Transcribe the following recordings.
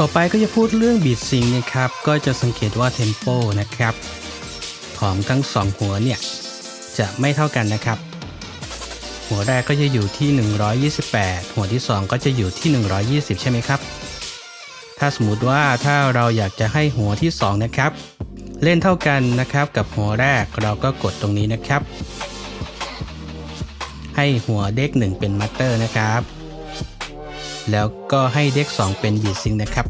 ต่อไปก็จะพูดเรื่องบีดซิงนะครับ ก็จะสังเกตว่าเทมโปนะครับ ของทั้งสองหัวเนี่ย จะไม่เท่ากันนะครับ หัวแรกก็จะอยู่ที่ 128 หัวที่ 2 ก็จะอยู่ที่ 120 ใช่ไหมครับ ถ้าสมมติว่าถ้าเราอยากจะให้หัวที่ 2 นะครับ เล่นเท่ากันนะครับกับหัวแรกเราก็กดตรงนี้นะครับ ให้หัวเด็ก1เป็นมัตเตอร์นะครับ แล้วก็ให้เด็ก 2 เป็นบีดซิงนะครับ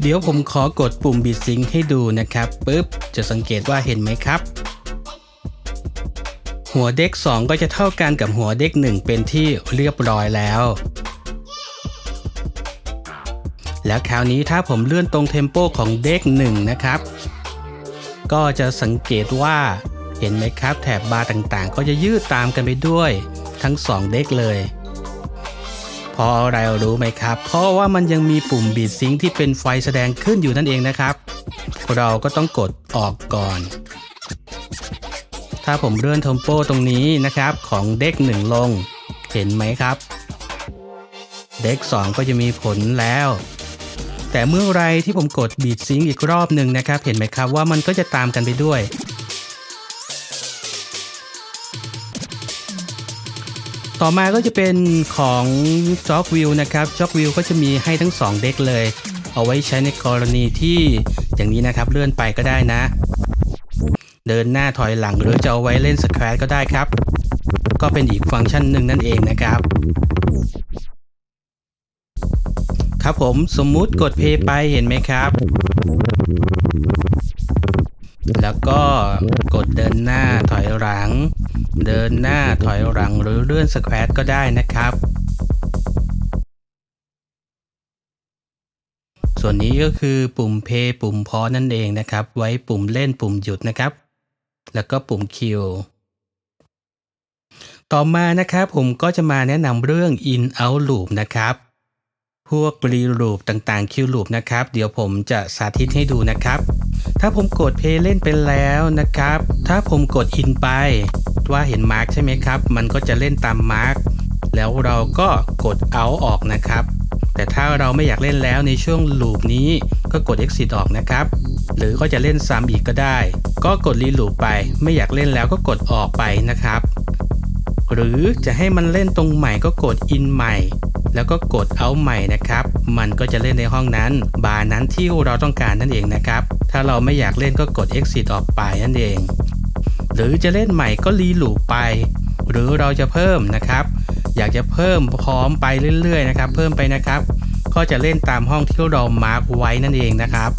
เดี๋ยวผมขอกดปุ่มบีดซิงให้ดูนะครับปุ๊บจะสังเกตว่าเห็นไหมครับ หัวเด็ก 2 ก็จะเท่ากันกับหัวเด็ก 1 เป็นที่เรียบร้อยแล้ว แล้วคราวนี้ถ้าผมเลื่อนตรงเทมโปของเด็ก 1 นะครับ ก็จะสังเกตว่าเห็นไหมครับ แถบบาร์ต่างๆ ก็จะยืดตามกันไปด้วย ทั้ง 2 เด็กเลย ราะอะไรรู้ไหมครับ เพราะว่ามันยังมีปุ่มบีดซิงค์ที่เป็นไฟแสดงขึ้นอยู่นั่นเองนะครับ เราก็ต้องกดออกก่อน ถ้าผมเลื่อนเทมโปตรงนี้นะครับของเด็ก1ลง เห็นไหมครับ เด็ก2ก็จะมีผลแล้ว แต่เมื่อไรที่ผมกดบีดซิงค์อีกรอบหนึ่งนะครับ เห็นไหมครับว่ามันก็จะตามกันไปด้วย ต่อมาก็จะเป็นของจ็อกวิวนะครับจ็อกวิวก็จะมีให้ทั้ง 2 เด็กเลย เอาไว้ใช้ในกรณีที่อย่างนี้นะครับเลื่อนไปก็ได้นะ เดินหน้าถอยหลังหรือจะเอาไว้เล่นสแควร์ก็ได้ครับ ก็เป็นอีกฟังก์ชันหนึ่งนั่นเองนะครับ ครับผมสมมุติกดเพย์ไปเห็นไหมครับ แล้วก็กดเดินหน้าถอยหลัง เดินหน้าถอยหลังหรือเลื่อนสแควร์ก็ได้นะครับ ส่วนนี้ก็คือปุ่มเพย์ปุ่มพอนั่นเองนะครับ ไว้ปุ่มเล่นปุ่มหยุดนะครับ แล้วก็ปุ่มคิวต่อมานะครับผมก็จะมาแนะนำเรื่อง in out loop นะครับ พวกรีลูปต่างๆคิวลูปนะครับ เดี๋ยวผมจะสาธิตให้ดูนะครับ ถ้าผมกดเพย์เล่นไปแล้วนะครับ ถ้าผมกดอินไป ว่าเห็นมาร์กใช่ไหมครับ มันก็จะเล่นตามมาร์กแล้วเราก็กดเอาออกนะครับ แต่ถ้าเราไม่อยากเล่นแล้วในช่วงลูปนี้ก็กด exit ออกนะครับ หรือก็จะเล่นซ้ำอีกก็ได้ ก็กดรีลูปไป ไม่อยากเล่นแล้วก็กดออกไปนะครับ หรือจะให้มันเล่นตรงใหม่ก็กด in ใหม่ แล้วก็กด out ใหม่นะครับ มันก็จะเล่นในห้องนั้นบาร์นั้นที่เราต้องการนั่นเองนะครับ ถ้าเราไม่อยากเล่นก็กด exit ออกไปนั่นเอง หรือจะเล่นใหม่ก็รีลูปไป หรือเราจะเพิ่มนะครับ อยากจะเพิ่มพร้อมไปเรื่อยๆนะครับ เพิ่มไปนะครับ ก็จะเล่นตามห้องที่เรามาร์กไว้นั่นเองนะครับ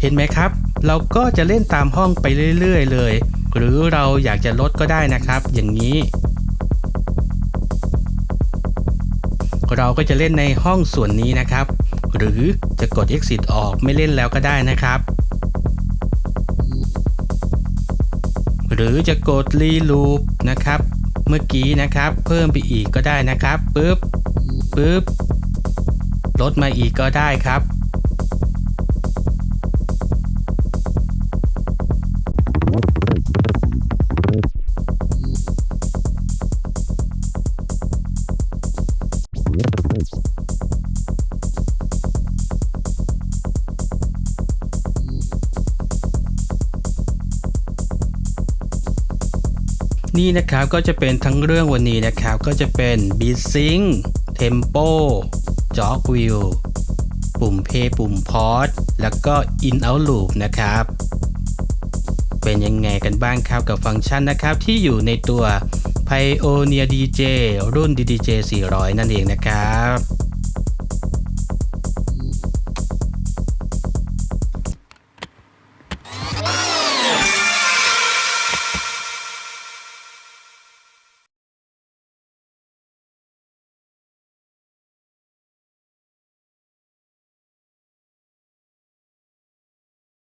เห็นไหมครับ เราก็จะเล่นตามห้องไปเรื่อย ๆ เลย หรือเราอยากจะลดก็ได้นะครับ อย่างนี้ เราก็จะเล่นในห้องส่วนนี้นะครับ หรือจะกด exit ออกไม่เล่นแล้วก็ได้นะครับ หรือจะกด reloop นะครับ เมื่อกี้นะครับ เพิ่มไปอีกก็ได้นะครับปึ๊บปึ๊บลดมาอีกก็ได้ครับ นี่นะครับก็จะเป็นทั้งเรื่องวันนี้นะครับ ก็จะเป็น Beat Sync Tempo Jog Wheel ปุ่ม Play ปุ่ม Pause แล้วก็ In Out Loop นะครับ เป็นยังไงกันบ้างครับกับฟังก์ชันนะครับ ที่อยู่ในตัว Pioneer DJ รุ่น DDJ 400 นั่นเองนะครับ